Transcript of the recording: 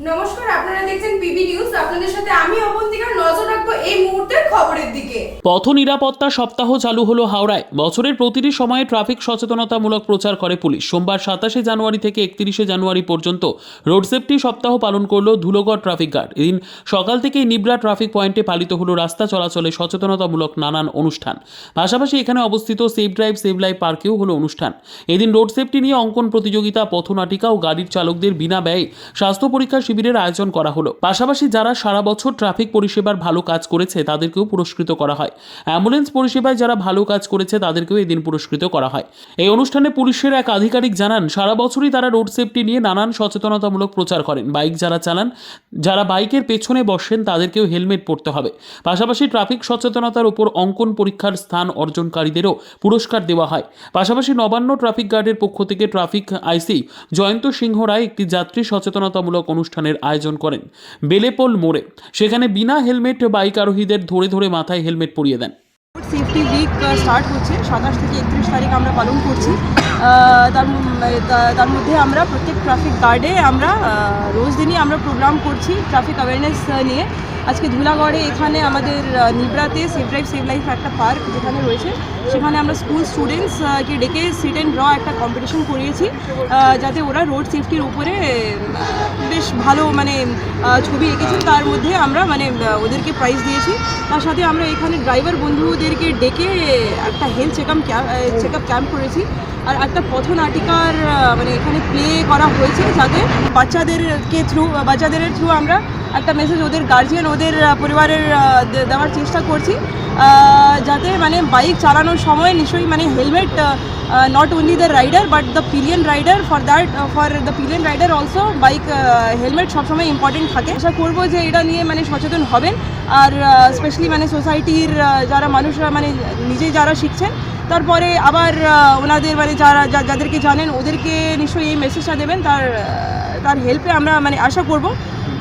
নমস্কার, আপনারা দেখছেন পিবি নিউজ। আপনাদের সাথে আমি অবন্তিকার নজর রাখব এই মুহূর্তের খবরের দিকে। পথ নিরাপত্তা সপ্তাহ চালু হলো হাওড়ায়। বছরের প্রতিটি সময়ে ট্রাফিক সচেতনতামূলক প্রচার করে পুলিশ। সোমবার সাতাশে জানুয়ারি থেকে একত্রিশে জানুয়ারি পর্যন্ত রোড সেফটি সপ্তাহ পালন করল ধুলোগড় ট্রাফিক গার্ড। এদিন সকাল থেকেই নিবরা ট্রাফিক পয়েন্টে পালিত হলো রাস্তা চলাচলে সচেতনতামূলক নানান অনুষ্ঠান। পাশাপাশি এখানে অবস্থিত সেফ ড্রাইভ সেভ লাইফ পার্কেও হলো অনুষ্ঠান। এদিন রোড সেফটি নিয়ে অঙ্কন প্রতিযোগিতা, পথনাটিকা ও গাড়ির চালকদের বিনা ব্যয়ে স্বাস্থ্য পরীক্ষা শিবিরের আয়োজন করা হলো। পাশাপাশি যারা সারা বছর ট্রাফিক পরিষেবার ভালো কাজ করেছে, তাদেরকেও পুরস্কৃত করা হয়। অ্যাম্বুলেন্স পরিষেবায় যারা ভালো কাজ করেছে, তাদেরকেও এদিন পুরস্কৃত করা হয়। এই অনুষ্ঠানে পুলিশের এক আধিকারিক জানান, সারা বছরই তারা রোড সেফটি নিয়ে নানান সচেতনতামূলক প্রচার করেন। বাইক যারা চালান, যারা বাইকের পেছনে বসেন, তাদেরকেও হেলমেট পরতে হবে। পাশাপাশি ট্রাফিক সচেতনতার উপর অঙ্কন পরীক্ষার স্থান অর্জনকারীদেরও পুরস্কার দেওয়া হয়। পাশাপাশি নবান্ন ট্রাফিক গার্ডের পক্ষ থেকে ট্রাফিক আইসি জয়ন্ত সিংহ রায় একটি যাত্রী সচেতনতামূলক অনুষ্ঠানের আয়োজন করেন। বেলেপোল মোড়ে। সেখানে বিনা হেলমেট বাইক আরোহীদের ধরে ধরে মাথায় হেলমেট পরিয়ে দেন। সেফটি উইক স্টার্ট হচ্ছে। সাতাশ থেকে একত্রিশ তারিখ আমরা পালন করছি। তার তার মধ্যে আমরা প্রত্যেক ট্রাফিক গার্ডে আমরা রোজ দিনই আমরা প্রোগ্রাম করছি ট্রাফিক অ্যাওয়ারনেস নিয়ে। আজকে ধুলাগড়ে এখানে আমাদের আহ, নিবরাতে সেফ ড্রাইভ সেভ লাইফ একটা পার্ক যেখানে রয়েছে। সেখানে আমরা স্কুল স্টুডেন্টসকে ডেকে সিট অ্যান্ড ড্র একটা কম্পিটিশন করিয়েছি যাতে ওরা রোড সেফটির উপরে বেশ ভালো মানে ছবি এঁকেছেন তার মধ্যে আমরা মানে ওদেরকে প্রাইজ দিয়েছি। তার সাথে আমরা এখানে ড্রাইভার বন্ধুদেরকে ডেকে একটা health check checkup check up camp করেছি। আর একটা পথনাটিকার মানে এখানে প্লে করা হয়েছে যাতে বাচ্চাদেরকে থ্রু বাচ্চাদের থ্রু আমরা একটা মেসেজ ওদের গার্জিয়ান ওদের পরিবারের দেওয়ার চেষ্টা করছি। যাতে মানে বাইক চালানোর সময় নিশ্চয়ই মানে helmet not only the rider but the pillion rider for that for the pillion rider also bike helmet সবসময় ইম্পর্টেন্ট থাকে। আশা করব যে এটা নিয়ে মানে সচেতন হবেন। আর স্পেশালি মানে সোসাইটির যারা মানুষরা মানে নিজেই যারা শিখছেন, তারপরে আবার ওনাদের মানে যারা যাদেরকে জানেন, ওদেরকে নিশ্চয়ই এই মেসেজটা দেবেন। তার তার হেল্পে আমরা মানে আশা করব।